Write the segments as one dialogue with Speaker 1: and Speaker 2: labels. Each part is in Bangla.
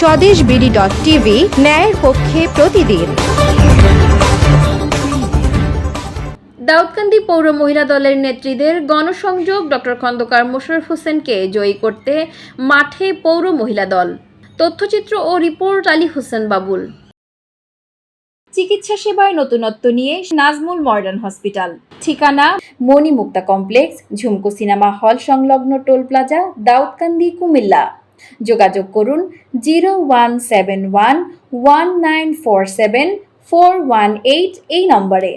Speaker 1: স্বদেশ বিডি ডট টিভি ন্যায়ের পক্ষে প্রতিদিন।
Speaker 2: দাউদকান্দি পৌর মহিলা দলের নেত্রীদের গণসংযোগ ডক্টর খন্দকার মোশাররফ হোসেনকে জয়ী করতে মাঠে পৌর মহিলা দল। তথ্যচিত্র ও রিপোর্ট আলী হোসেন বাবুল। চিকিৎসা সেবায় নতুনত্ব নিয়ে নাজমুল মডার্ন হসপিটাল। ঠিকানা মণিমুক্তা কমপ্লেক্স ঝুমকো সিনেমা হল সংলগ্ন টোল প্লাজা দাউদকান্দি কুমিল্লা। যোগাযোগ করুন zero one seven one one nine four seven four one eight এই নম্বরে।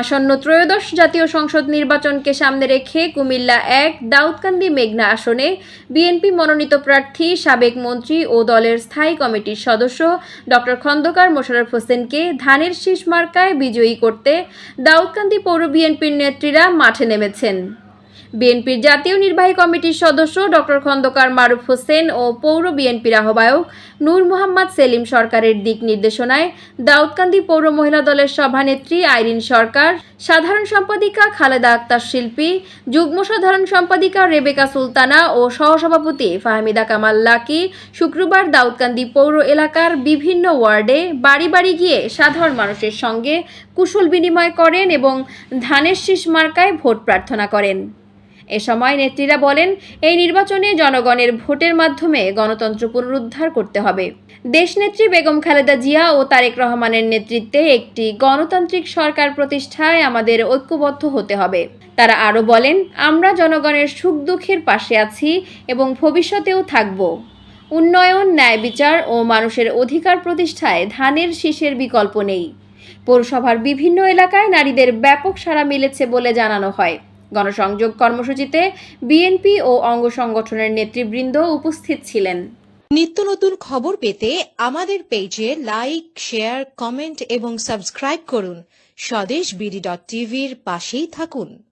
Speaker 2: আসন্ন ত্রয়োদশ জাতীয় সংসদ নির্বাচনকে সামনে রেখে কুমিল্লা এক, দাউদকান্দি মেঘনা আসনে বিএনপি মনোনীত প্রার্থী, সাবেক মন্ত্রী ও দলের স্থায়ী কমিটির সদস্য ডক্টর খন্দকার মোশাররফ হোসেনকে ধানের শীষ মার্কায় বিজয়ী করতে দাউদকান্দি পৌর বিএনপির নেত্রীরা মাঠে নেমেছেন। বিএনপির জাতীয় নির্বাহী কমিটির সদস্য ডক্টর খন্দকার মারুফ হোসেন ও পৌর বিএনপির আহ্বায়ক নূর মোহাম্মদ সেলিম সরকারের দিক নির্দেশনায় দাউদকান্দি পৌর মহিলা দলের সভানেত্রী আইরিন সরকার, সাধারণ সম্পাদিকা খালেদা আক্তার শিল্পী, যুগ্ম সাধারণ সম্পাদিকা রেবেকা সুলতানা ও সহসভাপতি ফাহমিদা কামাল লাকি শুক্রবার দাউদকান্দি পৌর এলাকার বিভিন্ন ওয়ার্ডে বাড়ি বাড়ি গিয়ে সাধারণ মানুষের সঙ্গে কুশল বিনিময় করেন এবং ধানের শীষ মার্কায় ভোট প্রার্থনা করেন। এ সময় নেত্রীরা বলেন, এই নির্বাচনে জনগণের ভোটের মাধ্যমে গণতন্ত্র পুনরুদ্ধার করতে হবে। দেশনেত্রী বেগম খালেদা জিয়া ও তারেক রহমানের নেতৃত্বে একটি গণতান্ত্রিক সরকার প্রতিষ্ঠায় আমাদের ঐক্যবদ্ধ হতে হবে। তারা আরও বলেন, আমরা জনগণের সুখ দুঃখের পাশে আছি এবং ভবিষ্যতেও থাকব। উন্নয়ন, ন্যায় বিচার ও মানুষের অধিকার প্রতিষ্ঠায় ধানের শীষের বিকল্প নেই। পৌরসভার বিভিন্ন এলাকায় নারীদের ব্যাপক সাড়া মিলেছে বলে জানানো হয়। গণসংযোগ কর্মসূচিতে বিএনপি ও অঙ্গ সংগঠনের নেতৃবৃন্দ উপস্থিত ছিলেন।
Speaker 3: নিত্য নতুন খবর পেতে আমাদের পেজে লাইক, শেয়ার, কমেন্ট এবং সাবস্ক্রাইব করুন। স্বদেশ বিডি ডট টিভির পাশেই থাকুন।